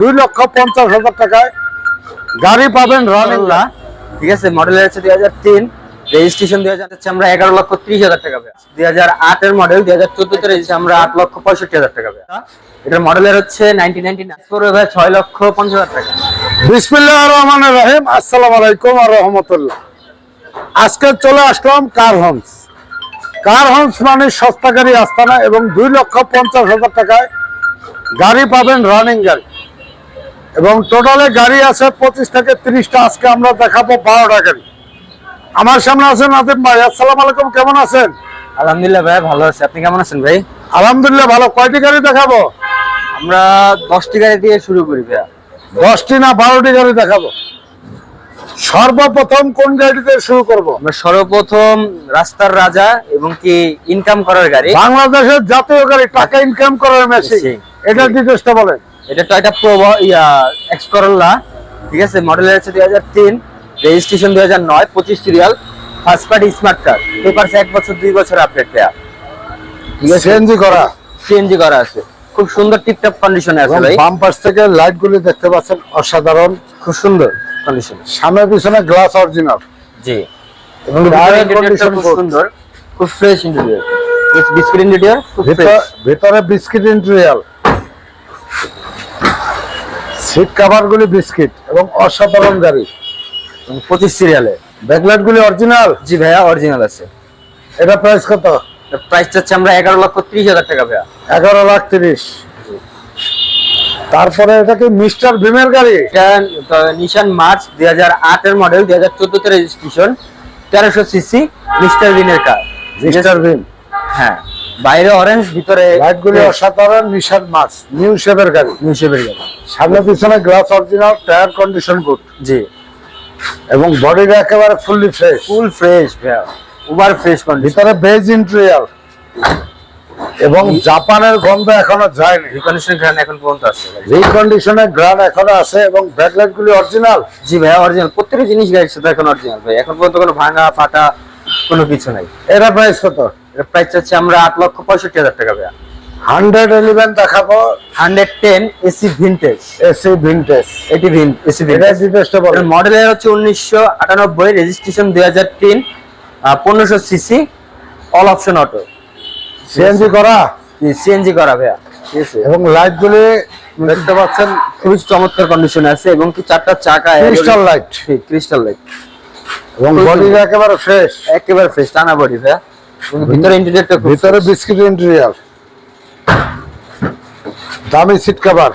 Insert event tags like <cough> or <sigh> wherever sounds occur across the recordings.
দুই লক্ষ পঞ্চাশ হাজার টাকায় গাড়ি পাবেন রানিং করলা ঠিক আছে মডেলের হচ্ছে দুই হাজার তিন রেজিস্ট্রেশন দুই হাজার আমরা এগারো লক্ষ ত্রিশ হাজার টাকা পেয়ে দুই হাজার আটের মডেল দুই হাজার চোদ্দতে রেজিস্ট্রেশন আমরা আট লক্ষ পঁয়ষট্টি হাজার টাকা পেয়ে এটার মডেলের হচ্ছে নাইনটি নাইনটি ভাই ছয় লক্ষ পঞ্চাশ হাজার টাকা। বিসমিল্লাহ রহমান রহিম, আসসালামু আলাইকুম আর রহমতুল্লাহ। আজকে চলে আসলাম কার হোমস কার হোমস মানে সস্তা গাড়ি আস্তানা এবং দুই লক্ষ পঞ্চাশ হাজার টাকায় গাড়ি পাবেন রানিং গাড়ি। এবং টোটালে গাড়ি আছে পঁচিশ থেকে তিরিশটা। আজকে আমরা দেখাবো বারোটা গাড়ি। আমার সামনে আছেন নাদিম ভাই। আসসালামু আলাইকুম কেমন আছেন? আলহামদুলিল্লাহ ভাই ভালো আছে। আপনি কেমন আছেন ভাই? আলহামদুলিল্লাহ ভালো। কয়টি গাড়ি দেখাবো? আমরা দশটি গাড়ি দিয়ে শুরু করি ভাইয়া। দশটি না বারোটি গাড়ি দেখাবো? সর্বপ্রথম কোন গাড়িতে শুরু করব? আমরা সর্বপ্রথম রাস্তার রাজা এবং কি ইনকাম করার গাড়ি। বাংলাদেশের জাতীয় গাড়ি টাকা ইনকাম করার মেশিন। এটা ডিটেলসটা বলেন। এটা টয়টা প্রো ইয়া এক্স করোলা ঠিক আছে? মডেলের হচ্ছে দুই হাজার তিন রেজিস্ট্রেশন দুই হাজার নয় পঁচিশ serial first party smart card papers এক বছর দুই বছর আপডেট দেয়া। ঠিক আছে? সিএনজি করা। সিএনজি করা আছে। খুব সুন্দর টিপটপ কন্ডিশনে আছে ভাই। বাম পাশ থেকে লাইট গুলি দেখতে পাচ্ছেন অসাধারণ। খুব সুন্দর কন্ডিশন সামনে পিছনে গ্লাস অরিজিনাল জি। এবং ভিতরে টা condition খুব সুন্দর। খুব ফ্রেশ ইন্টেরিয়র বিস্কিট ইন্টেরিয়র খুব ফ্রেশ ভিতরে বিস্কিট ইন্টেরিয়াল সিট কাভার গুলি বিস্কিট এবং অসাধারণ গাড়ি। পঁচিশ সিরিয়ালে ব্যাকলাইট গুলি অরিজিনাল? জি ভাইয়া অরিজিনাল আছে। এটা প্রাইস কত? প্রাইস চাচ্ছে আমরা এগারো লক্ষ ত্রিশ হাজার টাকা ভাইয়া। এগারো লাখ তিরিশ। তারপরে এটা কি মিস্টার ভীমের গাড়ি? এটা নিশান মার্চ দুই হাজার আটের মডেল দুই হাজার চোদ্দতে রেজিস্ট্রেশন তেরোশো সিসি মিস্টার বিনের কার মিস্টার ভীম। হ্যাঁ। বাইরে অরেঞ্জ ভিতরে লাইট গুলি অসাধারণ নিশান মার্চ নিউ শেপের গাড়ি। হিসেবের গাড়ি। সামনে পিছনে glass original tyre condition good জি। এবং বডিটা একেবারে ফুললি ফ্রেশ ফুল ফ্রেশ ভাইয়া। ওভার ফ্রেশ কন্ডিশন ভিতরে বেজ ইন্টেরিয়াল এবং জাপানের গন্ধ এখনও যায়নি। রিকন্ডিশন গ্রান এখন পর্যন্ত আছে রিকন্ডিশনের গ্রান এখনও আছে এবং ব্যাকলাইট গুলি অরিজিনাল জি ভাইয়া অরিজিনাল প্রত্যেকটা জিনিস গাড়ির সাথে এখন অরিজিনাল ভাই এখন পর্যন্ত কোনো ভাঙা ফাটা কোনো কিছু নাই। এরা প্রাইস কত? এর প্রাইস চাচ্ছে আমরা আট লক্ষ পঁয়ষট্টি হাজার টাকা ভাইয়া। হান্ড্রেড এলিভেন দেখাবো। Hundred ten AC vintage AC vintage এটি ভিন এসি এটা ভিনটেজ মডেলের হচ্ছে উনিশশো আটানব্বই রেজিস্ট্রেশন দুই হাজার তিন পনেরোশো CC all option auto CNG করা? সিএনজি করা ভাইয়া। এবং লাইট গুলি দেখতে পাচ্ছেন খুবই চমৎকার কন্ডিশনে আছে এবং কি চারটা চাকা ক্রিস্টাল লাইট ক্রিস্টাল লাইট এবং একেবারে ফ্রেশ একেবারে ফ্রেশ টানা বডি ভাইয়া। ভিতরে ইন্টেরিয়রটা ভিতরে বিস্কিট ইন্টেরিয়ার দামি সিট কভার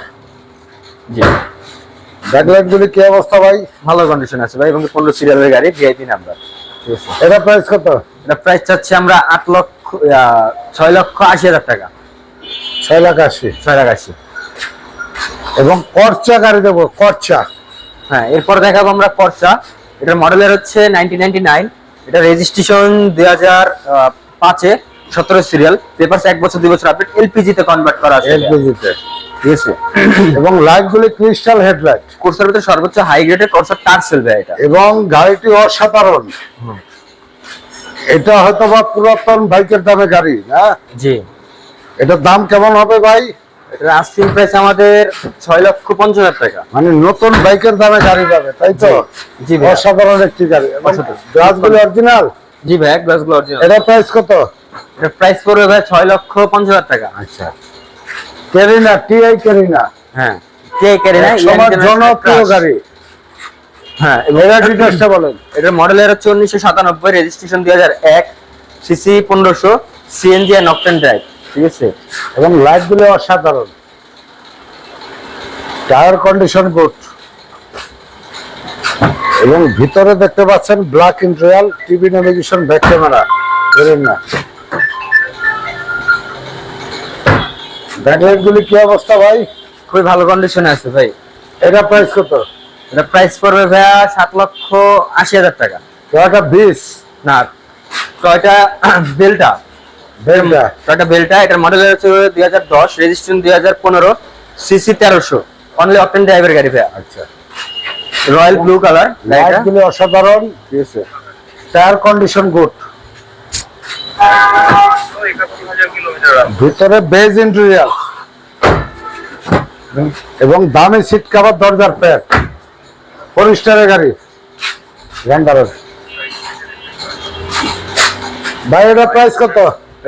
জি। ব্যাকলাইট গুলি কি অবস্থা ভাই? ভালো কন্ডিশন আছে ভাই এবং পনেরো সিরিয়ালের গাড়ি ভিআইপি নাম্বার এটা প্রাইস কত? এটা প্রাইস চাচ্ছি আমরা লক্ষ আহ, ছয় লক্ষ আশি হাজার টাকা। ছয় লাখ আশি। ছয় লাখ আশি। এবং করচা গাড়ি দেবো করচা হ্যাঁ এরপর দেখাবো আমরা পর্চা এটার মডেলের হচ্ছে নাইনটিন নাইনটি নাইন এটা রেজিস্ট্রেশন দুই হাজার পাঁচে সতেরো সিরিয়াল পেপারস এক বছর দুই বছর আপডেট এলপিজি তে কনভার্ট করা আছে। এলপিজিতে ঠিক আছে এবং লাইট গুলি ক্রিস্টাল হেডলাইট কোর্সের ভিতরে সর্বোচ্চ হাই গ্রেডের কোর্সার টার্সেল ভাই এটা। এবং গাড়িটি অসাধারণ। এটা হয়তো বা পুরাতন বাইকের দামে গাড়ি না? জি। এটার দাম কেমন হবে ভাই? আস্কিং প্রাইস আমাদের ছয় লক্ষ পঞ্চাশ হাজার টাকা। মানে নতুন বাইকের দামে গাড়ি পাবে তাই তো? জি অসাধারণ একটি গাড়ি। অরিজিনাল জি ভাই গ্লাসগুলো অরিজিনাল এটা প্রাইস কত? এটার প্রাইস পড়বে ভাই ছয় লক্ষ পঞ্চাশ হাজার টাকা। আচ্ছা। টিআই হ্যাঁ কেড়ে সবার জনপ্রিয় গাড়ি। হ্যাঁ এবং এরা ডিটেলসটা বলেন। এটার মডেলের হচ্ছে উনিশশো সাতানব্বই রেজিস্ট্রেশন দুই হাজার এক সিসি পনেরোশো সিএনজি আর নকটেন ড্রাইভ ঠিক আছে? এবং লাইটগুলো অসাধারণ। টায়ার কন্ডিশন গুড এবং ভিতরে দেখতে পাচ্ছেন black interior TV navigation back camera ধরেন না। ব্যাকলাইট গুলি কি অবস্থা ভাই? খুবই ভালো কন্ডিশনে আছে ভাই। এটা প্রাইস কত? এটা প্রাইস পড়বে ভাইয়া সাত লক্ষ আশি হাজার টাকা। টয়োটা বিশ না টয়টা <clears throat> বেলটা টয়টা এটার হচ্ছে রেজিস্ট্রেশন সিসি অনলি ড্রাইভের গাড়ি আচ্ছা। রয়্যাল ব্লু কালার লাইট গুলি অসাধারণ। ঠিক আছে টায়ার কন্ডিশন গুড ভিতরে বেজ ইন্টেরিয়াল এবং দামি সিট কাভার দরজার প্যাড ফরিস্টারের গাড়ি। র্যান্ডারের ভাই এটা প্রাইস কত?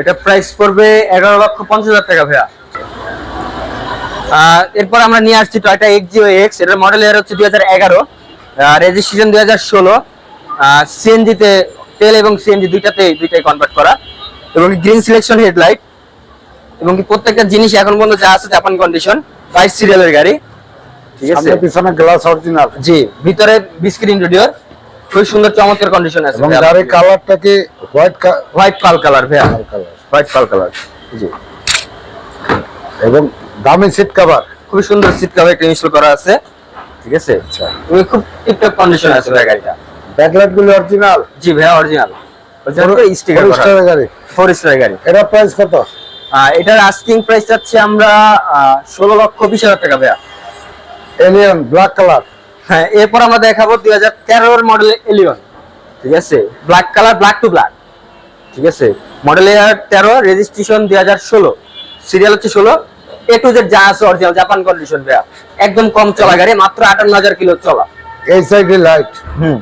এটা প্রাইস পড়বে এগারো লক্ষ পঞ্চাশ হাজার টাকা ভাইয়া। এরপর আমরা নিয়ে আসছি টয়টা এক্সিও এক্স এটার মডেল ইয়ার হচ্ছে দুই হাজার এগারো। রেজিস্ট্রেশন দুই হাজার ষোলো। সিএনজিতে তেল এবং সিএনজি দুইটাতে দুইটাই কনভার্ট করা। এবং গ্রিন সিলেকশন হেডলাইট এবং কি প্রত্যেকটা জিনিস এখন পর্যন্ত যা আছে জাপান কন্ডিশন বাইশ সিরিয়ালের গাড়ি। ঠিক আছে? পিছনে গ্লাস অরিজিনাল জি ভিতরে বিস্কিট ইন্টেরিয়র খুব সুন্দর চমৎকার কন্ডিশন আছে এবং গাড়ির কালারটা কি হোয়াইট হোয়াইট পাল কালার ভাইয়া হোয়াইট পাল কালার জি। এবং দামি সিট কাভার খুবই সুন্দর সিট কভার করা আছে। ঠিক আছে? আচ্ছা। খুব টিপটপ কন্ডিশন আছে ভাই গাড়িটা। ব্যাকলাইটগুলো অরিজিনাল জি ভাইয়া অরিজিনাল স্টিকার করা গাড়ি। ফোর স্টার গাড়ি। এটা প্রাইস কত? এটার আস্কিং প্রাইস যাচ্ছে আমরা ষোলো লক্ষ বিশ হাজার টাকা ভাইয়া। এলিয়ন ব্ল্যাক কালার হ্যাঁ এরপর আমরা দেখাবো দুই হাজার তেরোর মডেল এলিয়ন ঠিক আছে? Black colour black to black ঠিক আছে? মডেল ইয়ার তেরো রেজিস্ট্রেশন দুই হাজার ষোলো সিরিয়াল হচ্ছে ষোলো। এ টু জেড যা আছে অরিজিনাল জাপান কন্ডিশন ভাইয়া। একদম কম চলা গাড়ি মাত্র আটান্ন হাজার কিলো চলা। এই সাইডে লাইট হুম।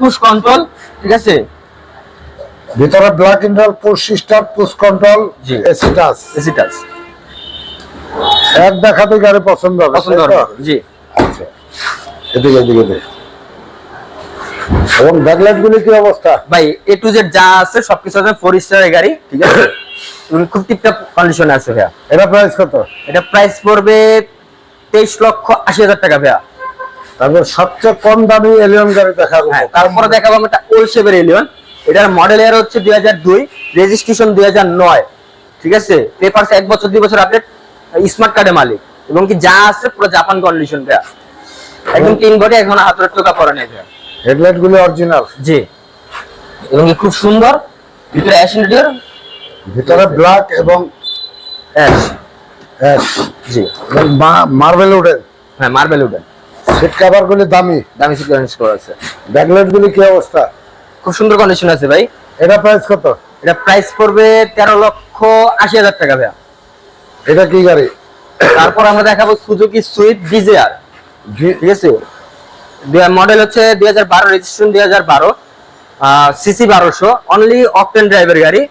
পুশ কন্ট্রোল ঠিক আছে? ভিতরে ব্ল্যাক ইন্টার পুশ সিস্টার পুশ কন্ট্রোল জি। এসি টাচ এসি টাচ এক দেখাতে গাড়ি পছন্দ হবে পছন্দ হবে। জি। আচ্ছা। এদিকে এদিকে এদিকে। এবং ব্যাকলাইট গুলি কি অবস্থা? ভাই এ টু জেড যা আছে সবকিছু আছে ফোর স্টারের গাড়ি ঠিক আছে? <coughs> খুব টিপটপ কন্ডিশনে আছে ভাইয়া। এটা প্রাইস কত? এটা প্রাইস পড়বে তেইশ লক্ষ আশি হাজার টাকা ভাইয়া। তারপর সবচেয়ে কম দামি এলিয়ন গাড়ি দেখাবো হ্যাঁ তারপরে দেখাবো একটা ওল্ড শেপের এলিয়ন এটার মডেল ইয়ার হচ্ছে দুই হাজার দুই রেজিস্ট্রেশন দুই হাজার নয় ঠিক আছে? পেপারস এক বছর দুই বছর আপডেট স্মার্ট কার্ডের মালিক। এবং কি যা আছে পুরো জাপান কন্ডিশন ভাইয়া একদম তিন বডি এখন হাতের টোকা পরে নেই ভাইয়া হেডলাইট গুলি অরিজিনাল জি। এবং কি খুব সুন্দর ভিতরে অ্যাশ ইন্টেরিয়র ভিতরে ব্ল্যাক এবং অ্যাশ অ্যাশ জি। মার্বেল উডেন হ্যাঁ মার্বেল উডেন সিট কাভার গুলি দামি। দামি সিট অরেঞ্জ করা আছে। ব্যাকলাইট গুলি কি অবস্থা? খুব সুন্দর কন্ডিশন আছে ভাই। এটা প্রাইস কত? এটা প্রাইস পড়বে তেরো লক্ষ আশি হাজার টাকা ভাইয়া। এটা কি গাড়ি? তারপর আমরা দেখাবো সুজুকি সুইফট ডিজায়ার ঠিক আছে? মডেল হচ্ছে দুই হাজার বারো রেজিস্ট্রেশন দুই হাজার বারো সিসি বারোশো অনলি অকটেন ড্রাইভার গাড়ি।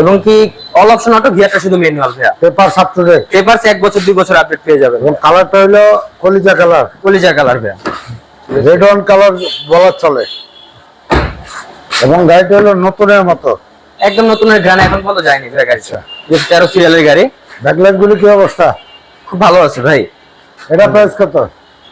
এবং কি অল অপশন অটো গিয়ারটা শুধু ম্যানুয়াল ভাইয়া। পেপার সাপ টু ডেট পেপারস এক বছর দুই বছর আপডেট পেয়ে যাবেন। এবং কালারটা হলো কলিজা কালার কলিজা কালার ভাইয়া। রেড অন কালার বলা চলে। এবং গাড়িটা হলো নতুনের মতো। একদম নতুন গ্রান এখন পর্যন্ত যায়নি ভাই গাড়িটা। যে তেরো সিরিয়ালের গাড়ি। ব্যাকলাইট গুলি কি অবস্থা? খুব ভালো আছে ভাই। এটা প্রাইস কত?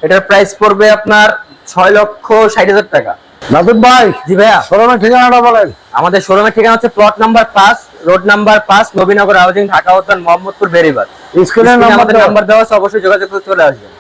এটার প্রাইস পড়বে আপনার ছয় লক্ষ ষাট হাজার টাকা। নাদিম ভাই জি ভাইয়া। শোরুমের ঠিকানাটা বলেন। আমাদের শোরুমের ঠিকানা হচ্ছে প্লট নাম্বার পাঁচ রোড নাম্বার পাঁচ নবীনগর হাউজিং ঢাকা উত্তর মোহাম্মদপুর বেরিবাদ স্কুলের নাম্বার আমাদের নাম্বার দেওয়া আছে অবশ্যই যোগাযোগ করতে চলে আসবেন।